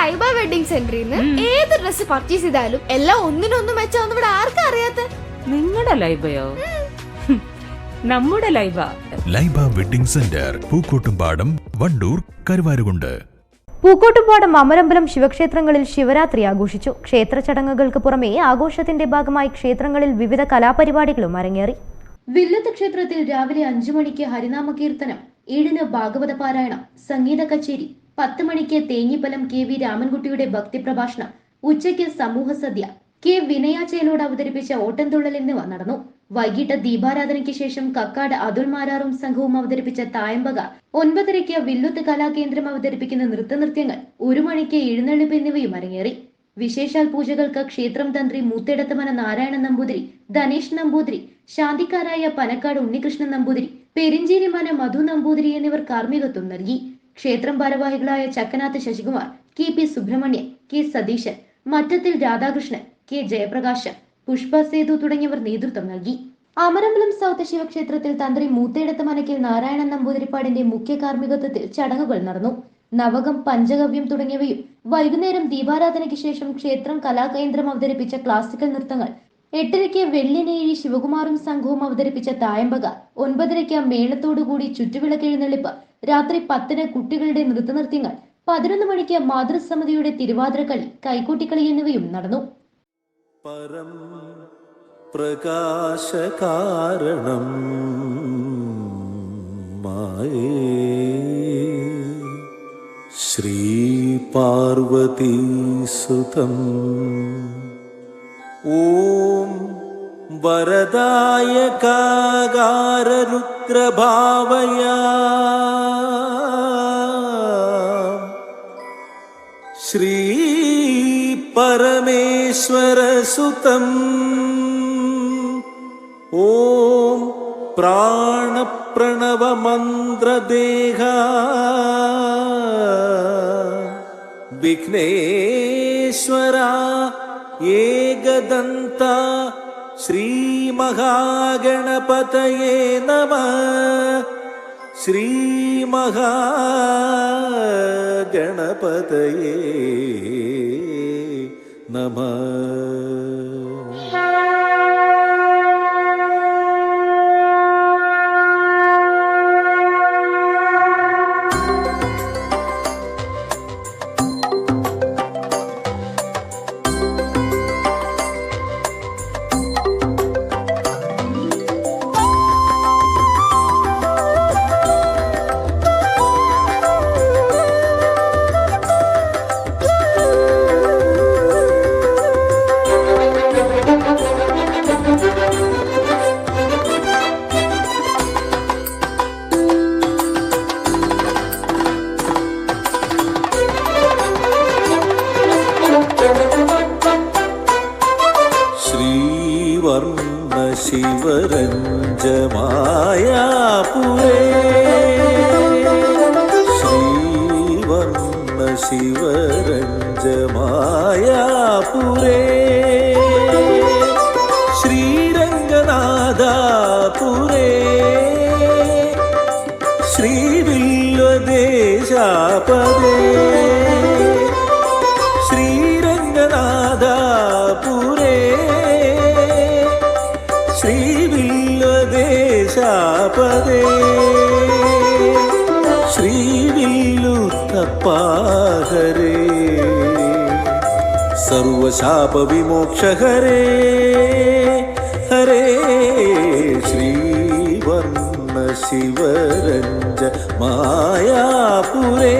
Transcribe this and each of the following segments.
Laiba wedding സെന്ററിൽ നിന്ന് ഏത് ഡ്രസ് പർച്ചേസ് ചെയ്താലും എല്ലാം ഒന്നിനൊന്നും മെച്ചാന്ന് ഇവിടെ ആർക്കും അറിയാത്ത? നിങ്ങളുടെ ലൈബയോ? നമ്മുടെ Laiba. Laiba wedding centre Pookkottumpadam Wandoor Karuvarakundu. Pookkottumpadam Amarambalam ശിവക്ഷേത്രങ്ങളിൽ ശിവരാത്രി ആഘോഷിച്ചു. ക്ഷേത്ര ചടങ്ങുകൾക്ക് പുറമെ ആഘോഷത്തിന്റെ ഭാഗമായി ക്ഷേത്രങ്ങളിൽ വിവിധ കലാപരിപാടികളും അരങ്ങേറി. വില്ലത്ത് ക്ഷേത്രത്തിൽ രാവിലെ അഞ്ചു മണിക്ക് ഹരിനാമ കീർത്തനം ഏഴിന് ഭാഗവത പാരായണം സംഗീത കച്ചേരി പത്ത് മണിക്ക് തേങ്ങിപ്പലം കെ വി രാമൻകുട്ടിയുടെ ഭക്തിപ്രഭാഷണം ഉച്ചയ്ക്ക് സമൂഹ സദ്യ. കെ വിനയാചയനോട് അവതരിപ്പിച്ച ഓട്ടംതുള്ളൽ എന്നിവ നടന്നു. വൈകിട്ട് ദീപാരാധനയ്ക്ക് ശേഷം കക്കാട് അതുൽ മാരാറും സംഘവും അവതരിപ്പിച്ച തായമ്പക ഒൻപതരയ്ക്ക് വില്ലുത്ത് കലാകേന്ദ്രം അവതരിപ്പിക്കുന്ന നൃത്തനൃത്യങ്ങൾ ഒരു മണിക്ക് എഴുന്നള്ളിപ്പ് എന്നിവയും അരങ്ങേറി. വിശേഷാൽ പൂജകൾക്ക് ക്ഷേത്രം തന്ത്രി മൂത്തേടത്തമന നാരായണ നമ്പൂതിരി ധനേഷ് നമ്പൂതിരി ശാന്തിക്കാരായ പനക്കാട് ഉണ്ണികൃഷ്ണൻ നമ്പൂതിരി പെരിഞ്ചേരിമന മധു നമ്പൂതിരി എന്നിവർ കാർമ്മികത്വം നൽകി. ക്ഷേത്രം ഭാരവാഹികളായ Chakkanath Sasikumar K P Subrahmanyan K Satheesan Mattathil Radhakrishnan K Jayaprakash Pushpa Sethu തുടങ്ങിയവർ നേതൃത്വം നൽകി. അമരമ്പലം സൗത്ത് ശിവക്ഷേത്രത്തിൽ തന്ത്രി മൂത്തേടത്ത് മനക്കിൽ നാരായണൻ നമ്പൂതിരിപ്പാടിന്റെ മുഖ്യ കാർമ്മികത്വത്തിൽ ചടങ്ങുകൾ നടന്നു. നവകം പഞ്ചഗവ്യം തുടങ്ങിയവയും വൈകുന്നേരം ദീപാരാധനയ്ക്ക് ശേഷം ക്ഷേത്രം കലാകേന്ദ്രം അവതരിപ്പിച്ച ക്ലാസിക്കൽ നൃത്തങ്ങൾ എട്ടരയ്ക്ക് വെള്ളിനേഴി ശിവകുമാറും സംഘവും അവതരിപ്പിച്ച തായമ്പക ഒൻപതരയ്ക്ക് മേളത്തോടുകൂടി ചുറ്റുവിളക്കെഴുന്നള്ളിപ്പ് രാത്രി പത്തിന് കുട്ടികളുടെ നൃത്തനൃത്യങ്ങൾ പതിനൊന്ന് മണിക്ക് മാതൃസമിതിയുടെ തിരുവാതിരക്കളി കൈക്കൂട്ടിക്കളി എന്നിവയും നടന്നു. പരം പ്രകാശകാരണം ശ്രീ പാർവതീസുതം ॐ वरदाय कागाररुद्रभावया श्री परमेश्वरसुतम् ॐ प्राणप्रणवमन्त्रदेहा विघ्नेश्वरा एकदन्ता श्रीमहागणपतये नमः श्रीमहागणपतये नमः വർണ ശിവരഞ്ജമായ ശ്രീവർണ ശിവരഞ്ജമായ ശ്രീരംഗനാഥ പുരേ श्रीविल्लुत्तपाहरे सर्वशापविमोक्षहरे हरे श्रीवर्णशिवरञ्ज मायापुरे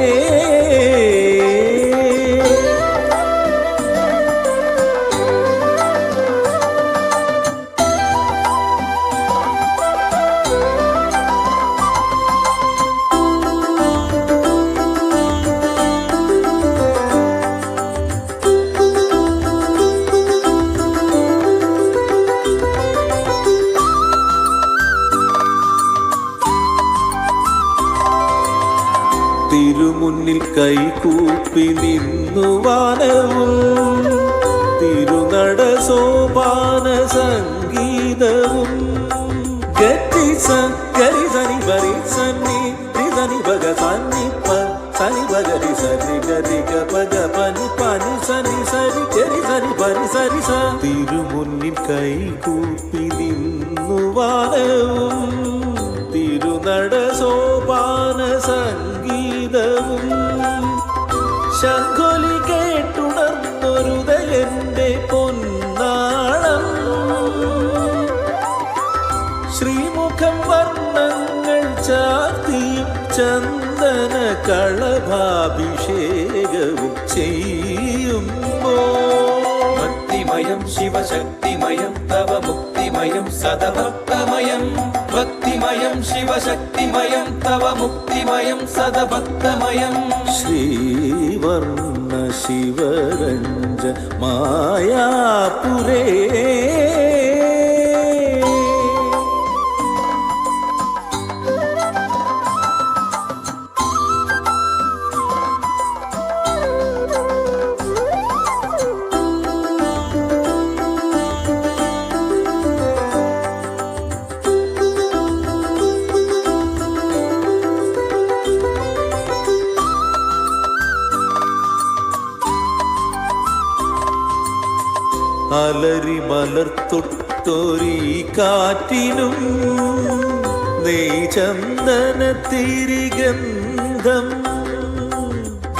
തിരുമുന്നിൽ കൈകൂപ്പി നിന്നു വാനവും തിരുനട സോപാന സംഗീതവും. ഗതി സരി സനി സന്നി രിസനി ഭഗ സന്നി സനി ഭഗരി സരി ഗരി ഗപഗ പനി പനി സനി സരി ഗരി സരി പനി സരി സ. തിരുമുന്നിൽ കൈകൂപ്പി നിന്നു വാനവും ശംഖൊലി കേട്ടുണർന്നൊരുദയന്റെ പൊന്നാളം. ശ്രീമുഖം വർണങ്ങൾ ചാർത്തിയും ചന്ദന കളഭാഭിഷേകവും ചെയ്യുമ്പോ. ഭക്തിമയം ശിവശക്തിമയം തവ മുക്തിമയം സദഭക്തമയം. ഭക്തിമയം ശിവശക്തിമയം തവ മുക്തിമയം സദഭക്തമയം ತ್ರಿವರ್ಣ ಶಿವರಂಜ ಮಾಯಾಪುರೇ അലരി മലർത്തൊട്ടൊരീ കാറ്റിനും നെയ് ചന്ദന തിരിഗന്ധം.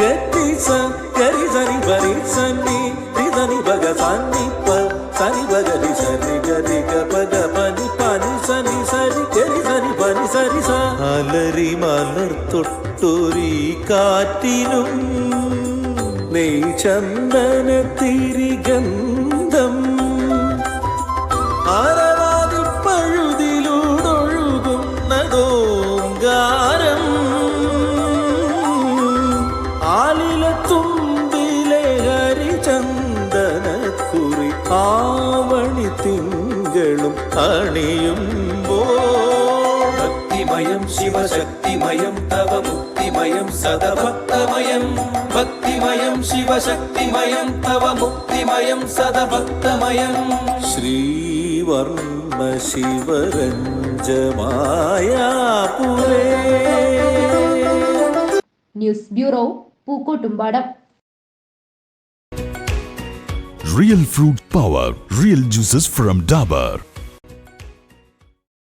ഗതി സരി സരി ബരി സന്നി രിതനി ഭഗ സന്നി പ സരി ബഗരി സരി ഗരി ഗപഗ പഗ പനി പനി സനി സരി ഗരി സരി പനി സരി സ അലരി മലർത്തൊട്ടൊരീ കാറ്റിനും നെയ് ചന്ദന തിരിഗന്ധം. ആരവാദിപ്പഴുതിലൂടൊഴുകുന്നതോങ്കാരം ആലില തുമ്പിലെ ഹരിചന്ദനക്കുറി ആവണി തിങ്കളും അണിയുമ്പോ ഭക്തിമയം ശിവശക്തിമയം തവ മുക്തിമയം സദഭക്തമയം. ഭക്തിമയം ശിവശക്തിമയം തവ മുക്തിമയം സദഭക്തമയം. ശ്രീവർണ ശിവരഞ്ജമായാപുരേ news bureau Pookkottumpadam Real fruit power, real juices from Dabur.